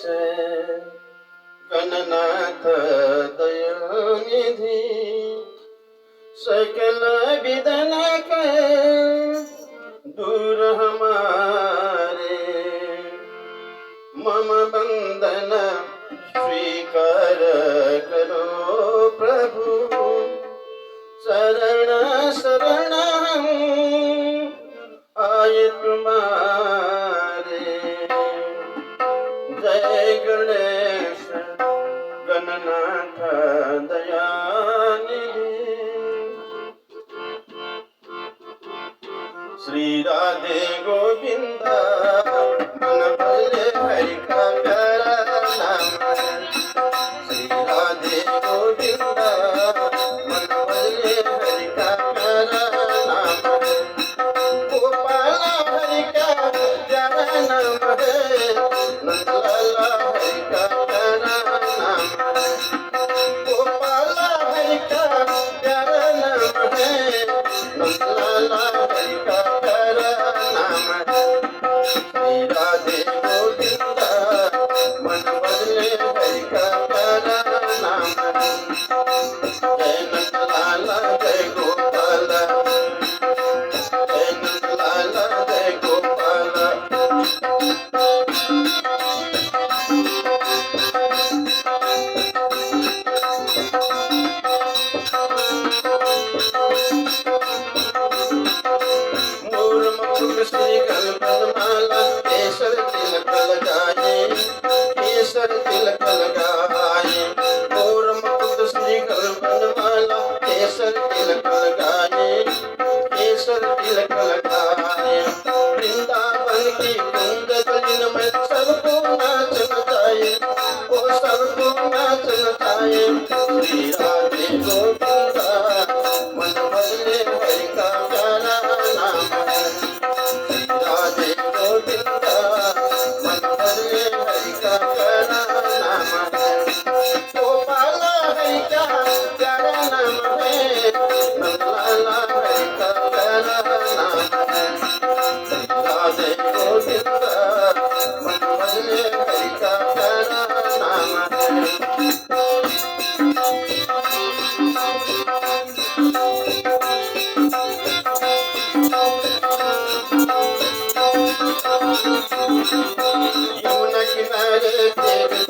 असे गणनाथ दयानिधी सकल विदन के दूर हमारे। मम बंधन स्वीकार करो प्रभु शरण शरण they Govinda. Valentine. You know you